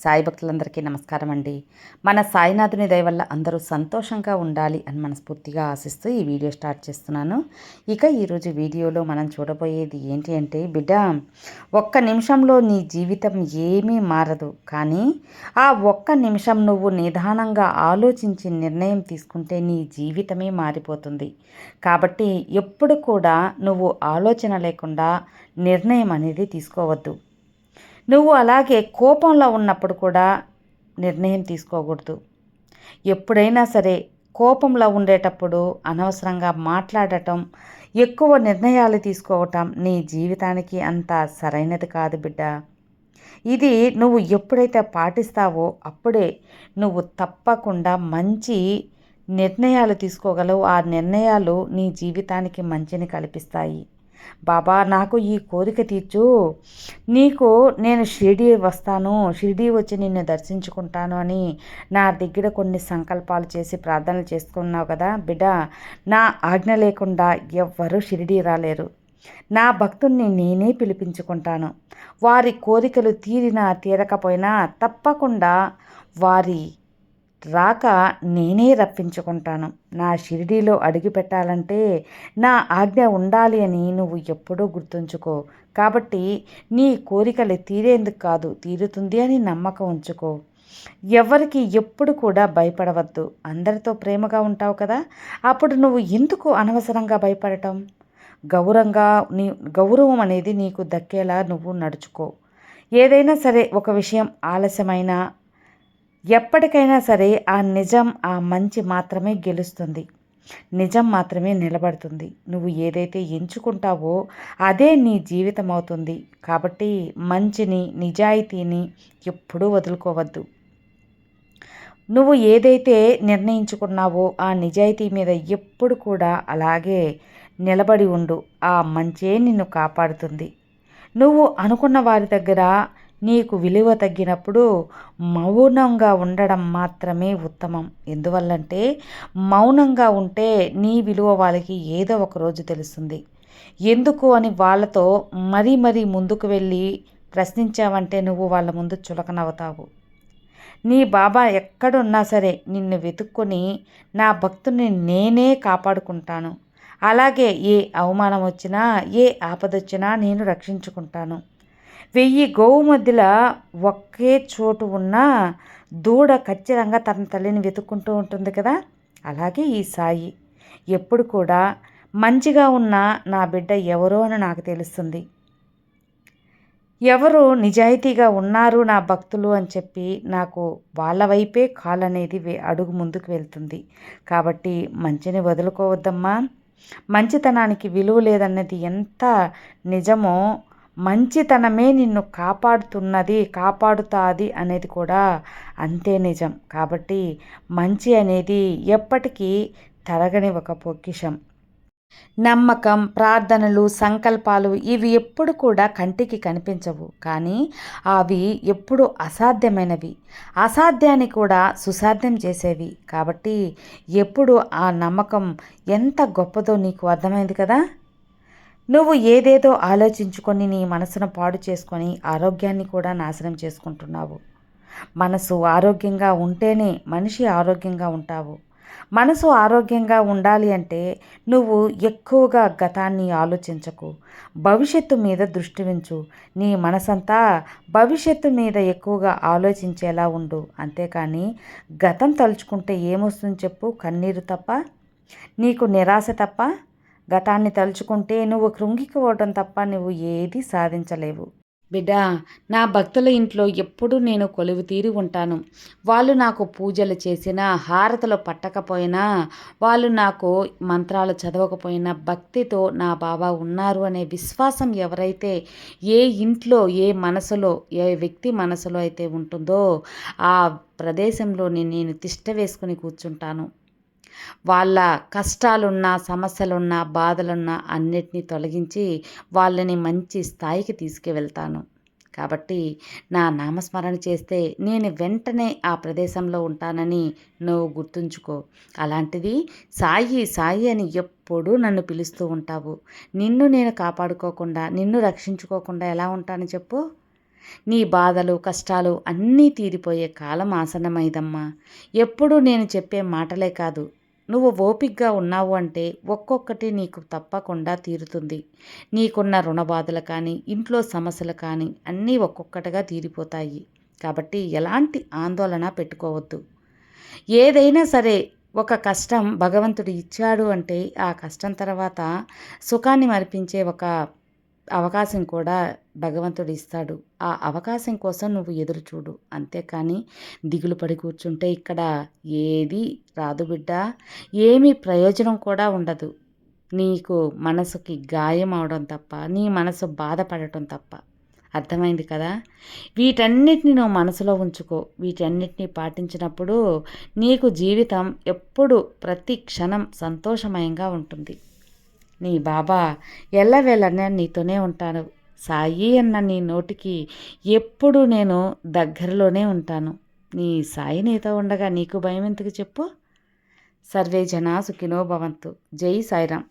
సాయి భక్తులందరికీ నమస్కారం అండి మన సాయినాథుని దయ వల్ల అందరూ సంతోషంగా ఉండాలి అని మనస్ఫూర్తిగా ఆశిస్తూ ఈ వీడియో స్టార్ట్ చేస్తున్నాను. ఇక ఈరోజు వీడియోలో మనం చూడబోయేది ఏంటి అంటే బిడ్డ ఒక్క నిమిషంలో నీ జీవితం ఏమీ మారదు. కానీ ఆ ఒక్క నిమిషం నువ్వు నిదానంగా ఆలోచించి నిర్ణయం తీసుకుంటే నీ జీవితమే మారిపోతుంది. కాబట్టి ఎప్పుడు కూడా నువ్వు ఆలోచన లేకుండా నిర్ణయం అనేది తీసుకోవద్దు. నువ్వు అలాగే కోపంలో ఉన్నప్పుడు కూడా నిర్ణయం తీసుకోకూడదు. ఎప్పుడైనా సరే కోపంలో ఉండేటప్పుడు అనవసరంగా మాట్లాడటం ఎక్కువ నిర్ణయాలు తీసుకోవటం నీ జీవితానికి అంత సరైనది కాదు బిడ్డ. ఇది నువ్వు ఎప్పుడైతే పాటిస్తావో అప్పుడే నువ్వు తప్పకుండా మంచి నిర్ణయాలు తీసుకోగలవు. ఆ నిర్ణయాలు నీ జీవితానికి మంచిని కల్పిస్తాయి. బాబా నాకు ఈ కోరిక తీర్చు. నీకు నేను షిరిడి వస్తాను. షిరిడి వచ్చి నిన్ను దర్శించుకుంటాను అని నా దగ్గర కొన్ని సంకల్పాలు చేసి ప్రార్థనలు చేసుకున్నావు కదా బిడ్డ. నా ఆజ్ఞ లేకుండా ఎవ్వరూ షిరిడి రాలేరు. నా భక్తుల్ని నేనే పిలిపించుకుంటాను. వారి కోరికలు తీరినా తీరకపోయినా తప్పకుండా వారి రాక నేనే రప్పించుకుంటాను. నా షిరిడీలో అడుగు పెట్టాలంటే నా ఆజ్ఞ ఉండాలి అని నువ్వు ఎప్పుడూ గుర్తుంచుకో. కాబట్టి నీ కోరికలు తీరేందుకు కాదు తీరుతుంది అని నమ్మకం ఉంచుకో. ఎవరికి ఎప్పుడు కూడా భయపడవద్దు. అందరితో ప్రేమగా ఉంటావు కదా అప్పుడు నువ్వు ఎందుకు అనవసరంగా భయపడటం? గౌరవంగా నీ గౌరవం అనేది నీకు దక్కేలా నువ్వు నడుచుకో. ఏదైనా సరే ఒక విషయం ఆలస్యమైనా ఎప్పటికైనా సరే ఆ నిజం ఆ మంచి మాత్రమే గెలుస్తుంది. నిజం మాత్రమే నిలబడుతుంది. నువ్వు ఏదైతే ఎంచుకుంటావో అదే నీ జీవితం అవుతుంది. కాబట్టి మంచిని నిజాయితీని ఎప్పుడూ వదులుకోవద్దు. నువ్వు ఏదైతే నిర్ణయించుకున్నావో ఆ నిజాయితీ మీద ఎప్పుడు కూడా అలాగే నిలబడి ఉండు. ఆ మంచే నిన్ను కాపాడుతుంది. నువ్వు అనుకున్న వారి దగ్గర నీకు విలువ తగ్గినప్పుడు మౌనంగా ఉండడం మాత్రమే ఉత్తమం. ఎందువల్లంటే మౌనంగా ఉంటే నీ విలువ వాళ్ళకి ఏదో ఒక రోజు తెలుస్తుంది. ఎందుకు అని వాళ్ళతో మరీ మరీ ముందుకు వెళ్ళి ప్రశ్నించావంటే నువ్వు వాళ్ళ ముందు చులకనవుతావు. నీ బాబా ఎక్కడున్నా సరే నిన్ను వెతుక్కొని నా భక్తుని నేనే కాపాడుకుంటాను. అలాగే ఏ అవమానం వచ్చినా ఏ ఆపదొచ్చినా నేను రక్షించుకుంటాను. వెయ్యి గోవు మధ్యలో ఒకే చోటు ఉన్న దూడ ఖచ్చితంగా తన తల్లిని వెతుక్కుంటూ ఉంటుంది కదా? అలాగే ఈ సాయి. ఎప్పుడు కూడా మంచిగా ఉన్న నా బిడ్డ ఎవరో అని నాకు తెలుస్తుంది. ఎవరు నిజాయితీగా ఉన్నారు నా భక్తులు అని చెప్పి నాకు వాళ్ళ వైపే కాల్ అనేది అడుగు ముందుకు వెళ్తుంది. కాబట్టి మంచిని వదులుకోవద్దమ్మా. మంచితనానికి విలువ లేదన్నది ఎంత నిజమో మంచితనమే నిన్ను కాపాడుతున్నది కాపాడుతాది అనేది కూడా అంతే నిజం. కాబట్టి మంచి అనేది ఎప్పటికీ తరగని ఒక పొక్కిషం. నమ్మకం ప్రార్థనలు సంకల్పాలు ఇవి ఎప్పుడు కూడా కంటికి కనిపించవు. కానీ అవి ఎప్పుడు అసాధ్యమైనవి. అసాధ్యాన్ని కూడా సుసాధ్యం చేసేవి. కాబట్టి ఎప్పుడు ఆ నమ్మకం ఎంత గొప్పదో నీకు అర్థమైంది కదా? నువ్వు ఏదేదో ఆలోచించుకొని నీ మనసును పాడు చేసుకొని ఆరోగ్యాన్ని కూడా నాశనం చేసుకుంటున్నావు. మనసు ఆరోగ్యంగా ఉంటేనే మనిషి ఆరోగ్యంగా ఉంటావు. మనసు ఆరోగ్యంగా ఉండాలి అంటే నువ్వు ఎక్కువగా గతాన్ని ఆలోచించకు. భవిష్యత్తు మీద దృష్టి ఉంచు. నీ మనసంతా భవిష్యత్తు మీద ఎక్కువగా ఆలోచించేలా ఉండు. అంతేకాని గతం తలుచుకుంటే ఏమొస్తుంది చెప్పు? కన్నీరు తప్ప? నీకు నిరాశ తప్ప? గతాన్ని తలుచుకుంటే నువ్వు కృంగిపోవడం తప్ప నువ్వు ఏదీ సాధించలేవు. బిడ్డా నా భక్తుల ఇంట్లో ఎప్పుడూ నేను కొలువు తీరి ఉంటాను. వాళ్ళు నాకు పూజలు చేసినా హారతలు పట్టకపోయినా వాళ్ళు నాకు మంత్రాలు చదవకపోయినా భక్తితో నా బాబా ఉన్నారు అనే విశ్వాసం ఎవరైతే ఏ ఇంట్లో ఏ మనసులో ఏ వ్యక్తి మనసులో అయితే ఉంటుందో ఆ ప్రదేశంలోని నేను తిష్ట వేసుకుని కూర్చుంటాను. వాళ్ళ కష్టాలున్నా సమస్యలున్నా బాధలున్నా అన్నిటినీ తొలగించి వాళ్ళని మంచి స్థాయికి తీసుకువెళ్తాను. కాబట్టి నా నామస్మరణ చేస్తే నేను వెంటనే ఆ ప్రదేశంలో ఉంటానని నువ్వు గుర్తుంచుకో. అలాంటిది సాయి సాయి అని ఎప్పుడూ నన్ను పిలుస్తూ ఉంటావు. నిన్ను నేను కాపాడుకోకుండా నిన్ను రక్షించుకోకుండా ఎలా ఉంటాను చెప్పు? నీ బాధలు కష్టాలు అన్నీ తీరిపోయే కాలం ఆసన్నమైదమ్మా. ఎప్పుడూ నేను చెప్పే మాటలే కాదు. నువ్వు ఓపిగ్గా ఉన్నావు అంటే ఒక్కొక్కటి నీకు తప్పకుండా తీరుతుంది. నీకున్న రుణ బాధలు కానీ ఇంట్లో సమస్యలు కానీ అన్నీ ఒక్కొక్కటిగా తీరిపోతాయి. కాబట్టి ఎలాంటి ఆందోళన పెట్టుకోవద్దు. ఏదైనా సరే ఒక కష్టం భగవంతుడు ఇచ్చాడు అంటే ఆ కష్టం తర్వాత సుఖాన్ని మరిపించే ఒక అవకాశం కూడా భగవంతుడు ఇస్తాడు ఆ అవకాశం కోసం నువ్వు ఎదురు చూడు. అంతేకాని దిగులు పడి కూర్చుంటే ఇక్కడ ఏది రాదు బిడ్డ. ఏమీ ప్రయోజనం కూడా ఉండదు. నీకు మనసుకి గాయం అవడం తప్ప నీ మనసు బాధపడటం తప్ప. అర్థమైంది కదా? వీటన్నిటిని నువ్వు మనసులో ఉంచుకో. వీటన్నిటిని పాటించినప్పుడు నీకు జీవితం ఎప్పుడు ప్రతి క్షణం సంతోషమయంగా ఉంటుంది. నీ బాబా ఎల్లవేళనే నీతోనే ఉంటాను. సాయి అన్న నీ నోటికి ఎప్పుడు నేను దగ్గరలోనే ఉంటాను. నీ సాయి నీతో ఉండగా నీకు భయం ఎందుకు చెప్పు? సర్వే జనా సుఖినో భవంతు. జై సాయిరామ్.